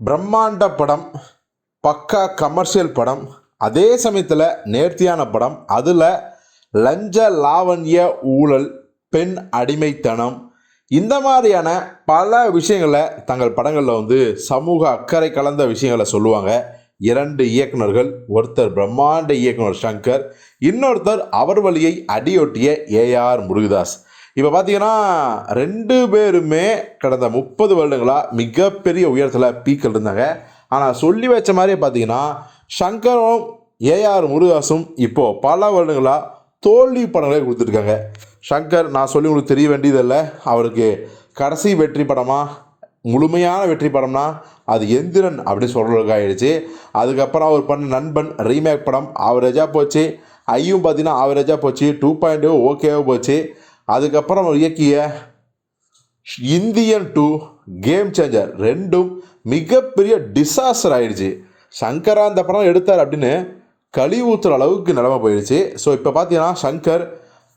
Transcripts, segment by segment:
பிரம்மாண்ட படம் பக்கா கமர்ஷியல் படம் அதே சமயத்தில் நேர்த்தியான படம் அதில் லஞ்ச லாவண்ய ஊழல் பெண் அடிமைத்தனம் இந்த மாதிரியான பல விஷயங்களை தங்கள் படங்களில் வந்து சமூக அக்கறை கலந்த விஷயங்களை சொல்லுவாங்க. இரண்டு இயக்குனர்கள் ஒருத்தர் பிரம்மாண்ட இயக்குனர் சங்கர் இன்னொருத்தர் அவர் வழியை அடியொட்டிய ஏஆர் முருகதாஸ். இப்போ பார்த்தீங்கன்னா ரெண்டு பேருமே கடந்த முப்பது வருடங்களாக மிகப்பெரிய உயரத்தில் பீக்கில் இருந்தாங்க. ஆனால் சொல்லி வச்ச மாதிரியே பார்த்தீங்கன்னா சங்கரும் ஏஆர் முருகாசும் இப்போது பல வருடங்களாக தோல்வி படங்களே கொடுத்துருக்காங்க. சங்கர் நான் சொல்லி உங்களுக்கு தெரிய வேண்டியதில்லை. அவருக்கு கடைசி வெற்றி படமாக முழுமையான வெற்றி படம்னா அது எந்திரன் அப்படின்னு சொல்கிறதுக்கு ஆயிடுச்சு அதுக்கப்புறம் அவர் பண்ண நண்பன் ரீமேக் படம் ஆவரேஜாக போச்சு. ஐயும் பார்த்தீங்கன்னா ஆவரேஜாக போச்சு. டூ பாயிண்ட் ஓகேவாக போச்சு. அதுக்கப்புறம் இயக்கிய இந்தியன் டூ கேம் சேஞ்சர் ரெண்டும் மிகப்பெரிய டிசாஸ்டர் ஆயிடுச்சு. சங்கரா அந்த படம் எடுத்தார் அப்படின்னு கழி ஊற்றுற அளவுக்கு நிலமை போயிடுச்சு ஸோ இப்போ பார்த்தீங்கன்னா சங்கர்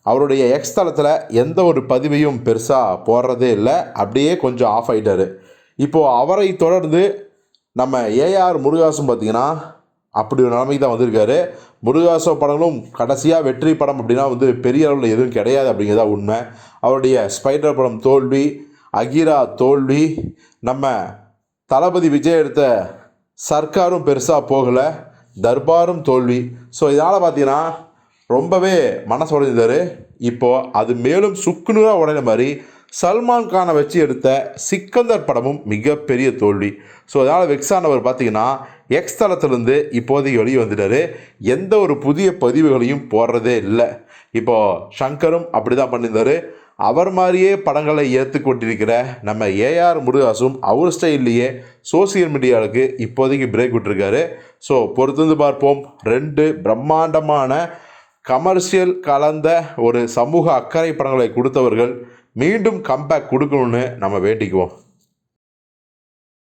அவருடைய எக்ஸ் தளத்தில் எந்த ஒரு பதிவையும் பெருசாக போடுறதே இல்லை. அப்படியே கொஞ்சம் ஆஃப் ஆகிட்டார் இப்போது அவரை தொடர்ந்து நம்ம ஏஆர் முருகாசும் பார்த்தீங்கன்னா அப்படி ஒரு நிலைமைக்கு தான் வந்திருக்காரு. முருகாசோ படங்களும் கடைசியாக வெற்றி படம் அப்படின்னா வந்து பெரிய அளவில் எதுவும் கிடையாது அப்படிங்கிறதா உண்மை. அவருடைய ஸ்பைடர் படம் தோல்வி அகிரா தோல்வி நம்ம தளபதி விஜய் எடுத்த சர்க்காரும் பெருசாக போகலை தர்பாரும் தோல்வி. ஸோ இதனால் பார்த்தீங்கன்னா ரொம்பவே மனசு உடைஞ்சிருந்தார். இப்போது அது மேலும் சுக்குநூறாக உடையிற மாதிரி சல்மான் கானை வச்சு எடுத்த சிக்கந்தர் படமும் மிகப்பெரிய தோல்வி. ஸோ அதனால் வெக்ஸானவர் பார்த்தீங்கன்னா எக்ஸ் தளத்திலிருந்து இப்போதைக்கு வெளியே வந்துட்டாரு. எந்த ஒரு புதிய பதிவுகளையும் போடுறதே இல்லை. இப்போது ஷங்கரும் அப்படி தான் பண்ணியிருந்தாரு. அவர் மாதிரியே படங்களை ஏற்று கொண்டிருக்கிற நம்ம ஏஆர் முருகாசும் அவர் ஸ்டைல்லையே சோசியல் மீடியாவுக்கு இப்போதைக்கு பிரேக் விட்டுருக்காரு. ஸோ பொறுத்திருந்து பார்ப்போம். ரெண்டு பிரம்மாண்டமான கமர்ஷியல் கலந்த ஒரு சமூக அக்கறை படங்களை கொடுத்தவர்கள் மீண்டும் கம்பேக் கொடுக்கணும்னு நம்ம வேண்டிக்குவோம்.